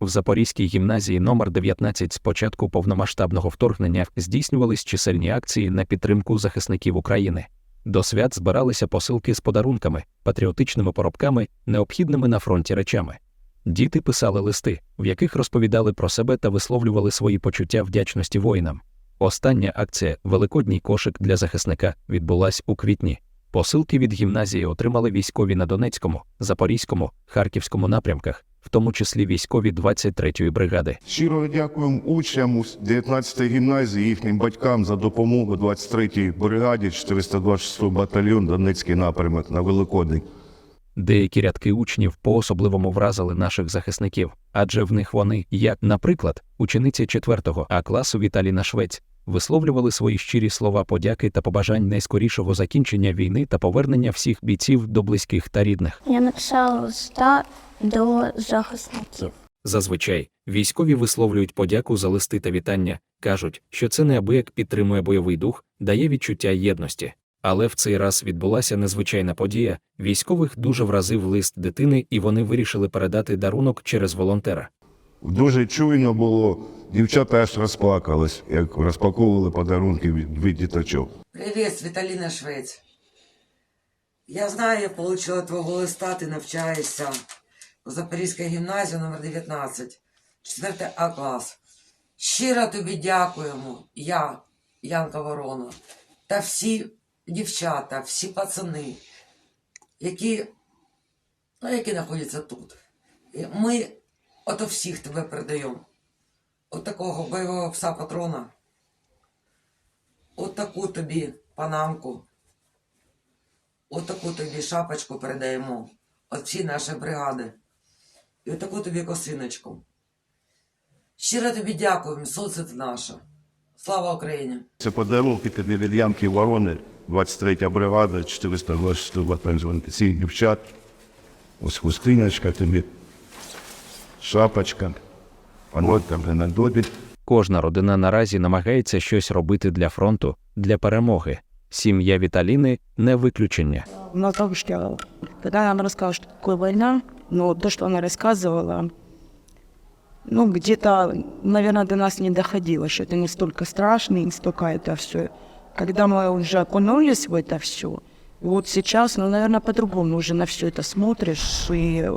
В Запорізькій гімназії номер 19 з початку повномасштабного вторгнення здійснювались чисельні акції на підтримку захисників України. До свят збиралися посилки з подарунками, патріотичними поробками, необхідними на фронті речами. Діти писали листи, в яких розповідали про себе та висловлювали свої почуття вдячності воїнам. Остання акція Великодній кошик для захисника відбулась у квітні. Посилки від гімназії отримали військові на Донецькому, Запорізькому, Харківському напрямках, в тому числі військові 23-ї бригади. Щиро дякуємо учням 19-ї гімназії, їхнім батькам за допомогу 23-й бригаді, 426 батальйон, Донецький напрямок на Великодень. Деякі рядки учнів по-особливому вразили наших захисників, адже в них вони, як, наприклад, учениці 4-го А класу Віталіна Швець, висловлювали свої щирі слова подяки та побажань найскорішого закінчення війни та повернення всіх бійців до близьких та рідних. Я написала листа до захисників. Зазвичай військові висловлюють подяку за листи та вітання, кажуть, що це неабияк підтримує бойовий дух, дає відчуття єдності. Але в цей раз відбулася незвичайна подія. Військових дуже вразив лист дитини, і вони вирішили передати дарунок через волонтера. Дуже чуйно було, дівчата аж розплакались, як розпаковували подарунки від, від діточок. Привіт, Віталіна Швець. Я знаю, я отримала твого листа, ти навчаєшся у Запорізькій гімназії номер 19, 4 А клас. Щиро тобі дякуємо, я, Янка Ворона, та всі дівчата, всі пацани, які, ну, які знаходяться тут. Ми ото всіх тебе передаємо. От такого бойового пса патрона. От таку тобі панамку. От таку тобі шапочку передаємо. От всі наші бригади. І от таку тобі косиночку. Щиро тобі дякуємо, сонце ти наше. Слава Україні! Це подарунки тобі від Янки Ворони, 23 бригада, 426 батальйон. Всіх дівчат. Ось хустиночка тобі, шапочка. А от там вже на добі. Кожна родина наразі намагається щось робити для фронту, для перемоги. Сім'я Віталіни не виключення. Но то, что когда она рассказала, что такое ну, то, что она рассказывала, ну, где-то, наверное, до нас не доходило, что это не столько страшно, не столько это все. Когда мы уже окунулись в это все, вот сейчас, ну, наверное, по-другому уже на все это смотришь и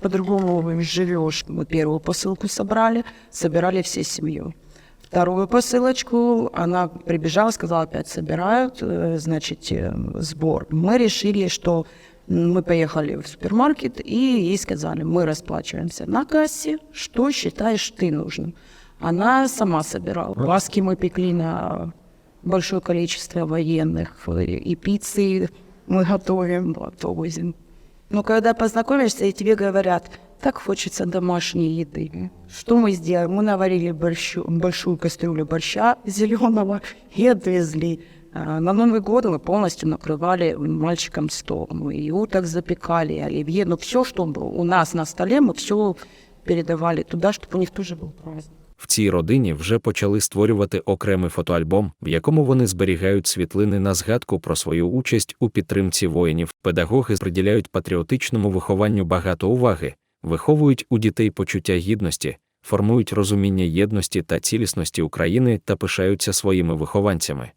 по-другому живешь. Мы первую посылку собрали, собирали всей семью. Вторую посылочку она прибежала, сказала, опять собирают, э, значит, э, сбор. Мы решили, что мы поехали в супермаркет, и ей сказали, мы расплачиваемся на кассе, что считаешь ты нужным. Она сама собирала. Ласки мы пекли на большое количество военных, э, и пиццы мы готовим, вот, возим. Но когда познакомишься, и тебе говорят, так хочется домашней еды. Что мы сделали? Мы наварили большую, большую кастрюлю борща зеленого и отвезли. А, На Новый год мы полностью накрывали мальчикам стол. Мы и уток запекали, и оливье. Ну, все, что было у нас на столе, мы все передавали туда, чтобы у них тоже был праздник. В цій родині вже почали створювати окремий фотоальбом, в якому вони зберігають світлини на згадку про свою участь у підтримці воїнів. Педагоги приділяють патріотичному вихованню багато уваги, виховують у дітей почуття гідності, формують розуміння єдності та цілісності України та пишаються своїми вихованцями.